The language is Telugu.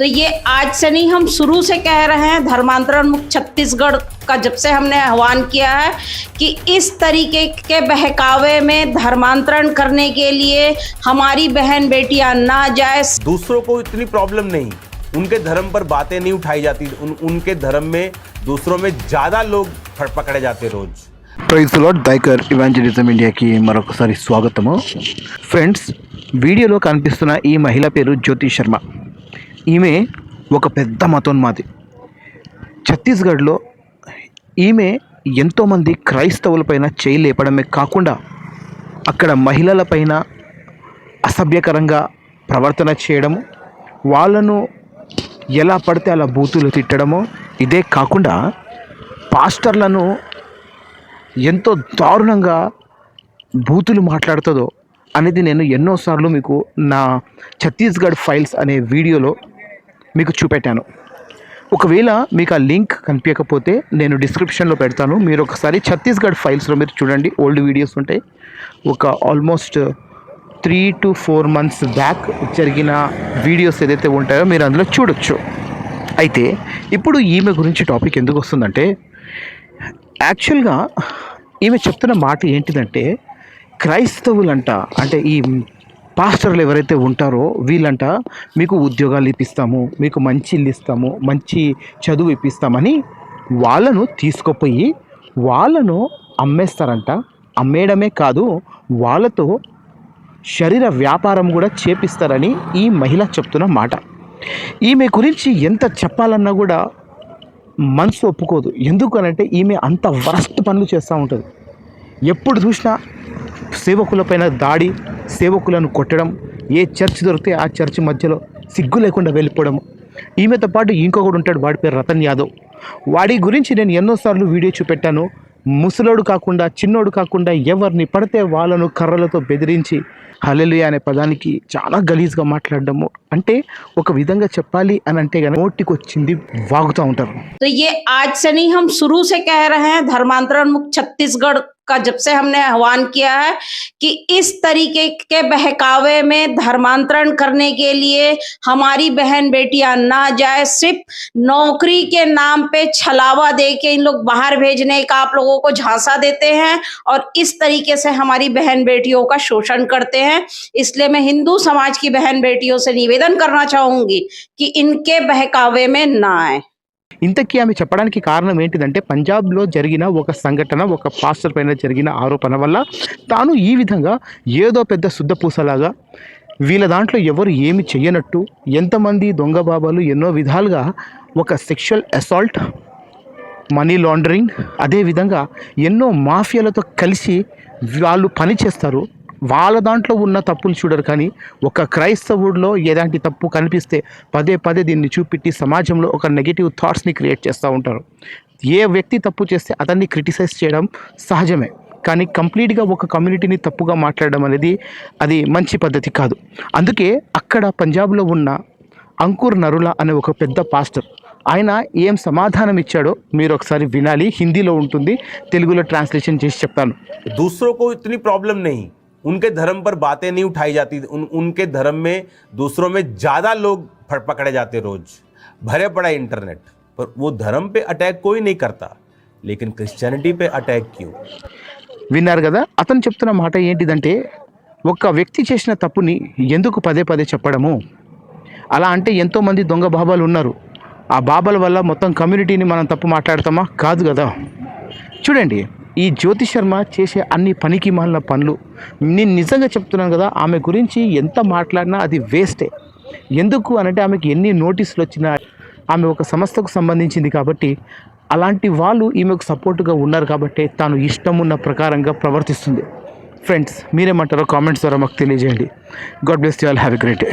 तो ये आज से नहीं हम शुरू से कह रहे हैं धर्मांतरण मुक्त छत्तीसगढ़ का जब से हमने आह्वान किया है कि इस तरीके के बहकावे में धर्मांतरण करने के लिए हमारी बहन बेटियां ना जाए दूसरों को इतनी प्रॉब्लम नहीं उनके धर्म पर बातें नहीं उठाई जाती उन, उनके धर्म में दूसरों में ज्यादा लोग फड़- पकड़े जाते रोज ప్రైజ్ లాడ్ దైకర్ ఇవాంజలిజం ఇండియాకి మరొకసారి స్వాగతము ఫ్రెండ్స్ వీడియోలో కనిపిస్తున్న ఈ మహిళ పేరు జ్యోతి శర్మ ఈమె ఒక పెద్ద మతోన్మాది. ఛత్తీస్గఢ్లో ఈమె ఎంతోమంది క్రైస్తవులపైన చేయి లేపడమే కాకుండా అక్కడ మహిళలపైన అసభ్యకరంగా ప్రవర్తన చేయడము వాళ్ళను ఎలా పడితే అలా బూతులు తిట్టడము ఇదే కాకుండా పాస్టర్లను ఎంతో దారుణంగా బూతులు మాట్లాడుతుందో అనేది నేను ఎన్నోసార్లు మీకు నా ఛత్తీస్గఢ్ ఫైల్స్ అనే వీడియోలో మీకు చూపెట్టాను. ఒకవేళ మీకు ఆ లింక్ కనిపించకపోతే నేను డిస్క్రిప్షన్లో పెడతాను. మీరు ఒకసారి ఛత్తీస్గఢ్ ఫైల్స్లో మీరు చూడండి. ఓల్డ్ వీడియోస్ ఉంటాయి. ఒక almost three to four months back జరిగిన వీడియోస్ ఏదైతే ఉంటాయో మీరు అందులో చూడొచ్చు. అయితే ఇప్పుడు ఈమె గురించి టాపిక్ ఎందుకు వస్తుందంటే యాక్చువల్గా ఈమె చెప్తున్న మాట ఏంటిదంటే క్రైస్తవులంట అంటే ఈ పాస్టర్లు ఎవరైతే ఉంటారో వీళ్ళంట మీకు ఉద్యోగాలు ఇప్పిస్తాము మీకు మంచి ఇల్లు ఇస్తాము మంచి చదువు ఇప్పిస్తామని వాళ్ళను తీసుకుపోయి వాళ్ళను అమ్మేస్తారంట. అమ్మేయడమే కాదు వాళ్ళతో శరీర వ్యాపారం కూడా చేపిస్తారని ఈ మహిళ చెప్తున్న మాట. ఈమె గురించి ఎంత చెప్పాలన్నా కూడా మనసు ఒప్పుకోదు. ఎందుకనంటే ఈమె అంత వరస్ట్ పనులు చేస్తూ ఉంటుంది. ఎప్పుడు చూసినా సేవకులపైన దాడి సేవకులను కొట్టడం ఏ చర్చ్ దొరికితే ఆ చర్చ్ మధ్యలో సిగ్గు లేకుండా వెళ్ళిపోవడం ఈమెతో పాటు ఇంకొకడు ఉంటాడు వాడి పేరు రతన్ యాదవ్ వాడి గురించి నేను ఎన్నోసార్లు వీడియో చూపెట్టాను ముసలోడు కాకుండా చిన్నోడు కాకుండా ఎవరిని పడితే వాళ్ళను కర్రలతో బెదిరించి హలెలుయ అనే పదానికి చాలా గలీజ్గా మాట్లాడడము అంటే ఒక విధంగా చెప్పాలి అని అంటే కనుక నోటికి వచ్చింది వాగుతూ ఉంటారు तो ये आज से नहीं हम शुरू से कह रहे हैं धर्मांतरण मुक्त छत्तीसगढ़ का जब से हमने आह्वान किया है कि इस तरीके के बहकावे में धर्मांतरण करने के लिए हमारी बहन बेटियाँ ना जाए, सिर्फ़ नौकरी के नाम पे छलावा दे के इन लोग बाहर भेजने का आप लोगों को झांसा देते हैं और इस तरीके से हमारी बहन बेटियों का शोषण करते हैं। इसलिए मैं हिंदू समाज की बहन बेटियों से निवेदन करना चाहूँगी कि इनके बहकावे में ना आए। ఇంతకీ ఆమె చెప్పడానికి కారణం ఏంటిదంటే పంజాబ్లో జరిగిన ఒక సంఘటన ఒక పాస్టర్ పైన జరిగిన ఆరోపణ వల్ల తాను ఈ విధంగా ఏదో పెద్ద శుద్ధపూసలాగా వీళ్ళ దాంట్లో ఎవరు ఏమి చేయనట్టు ఎంతమంది దొంగ బాబాలు ఎన్నో విధాలుగా ఒక సెక్షువల్ అసాల్ట్ మనీ లాండరింగ్ అదేవిధంగా ఎన్నో మాఫియాలతో కలిసి వాళ్ళు పని చేస్తారు. వాళ్ళ దాంట్లో ఉన్న తప్పులు చూడరు కానీ ఒక క్రైస్తవుడిలో ఎలాంటి తప్పు కనిపిస్తే పదే పదే దీన్ని చూపెట్టి సమాజంలో ఒక నెగిటివ్ థాట్స్ని క్రియేట్ చేస్తూ ఉంటారు. ఏ వ్యక్తి తప్పు చేస్తే అతన్ని క్రిటిసైజ్ చేయడం సహజమే కానీ కంప్లీట్గా ఒక కమ్యూనిటీని తప్పుగా మాట్లాడడం అనేది అది మంచి పద్ధతి కాదు. అందుకే అక్కడ పంజాబ్లో ఉన్న అంకుర్ నరుల అనే ఒక పెద్ద పాస్టర్ ఆయన ఏం సమాధానం ఇచ్చాడో మీరు ఒకసారి వినాలి హిందీలో ఉంటుంది తెలుగులో ట్రాన్స్లేషన్ చేసి చెప్తాను. దూసరో ఇతని ప్రాబ్లం నహీ उनके धर्म पर बातें नहीं उठाई जाती उन, उनके धर्म में दूसरों में ज्यादा लोग फड़- पकड़े जाते रोज भरे पड़ा है इंटरनेट पर वो धर्म पे अटैक कोई नहीं करता लेकिन क्रिश्चियनिटी पे अटैक क्यों విన్నారు కదా అతను చెప్తున్న మాట ఏంటిదంటే ఒక వ్యక్తి చేసిన తప్పుని ఎందుకు పదే పదే చెప్పడము అలా అంటే ఎంతోమంది దొంగ బాబాలు ఉన్నారు ఆ బాబాల వల్ల మొత్తం కమ్యూనిటీని మనం తప్పు మాట్లాడతామా కాదు కదా చూడండి ఈ జ్యోతి శర్మ చేసే అన్ని పనికి మాలిన పనులు నేను నిజంగా చెప్తున్నాను కదా ఆమె గురించి ఎంత మాట్లాడినా అది వేస్టే. ఎందుకు అనంటే ఆమెకి ఎన్ని నోటీసులు వచ్చినా ఆమె ఒక సంస్థకు సంబంధించింది కాబట్టి అలాంటి వాళ్ళు ఈమెకు సపోర్టుగా ఉన్నారు కాబట్టి తాను ఇష్టం ఉన్న ప్రకారంగా ప్రవర్తిస్తుంది. ఫ్రెండ్స్ మీరేమంటారో కామెంట్స్ ద్వారా మాకు తెలియజేయండి. God bless you all. Have a great day.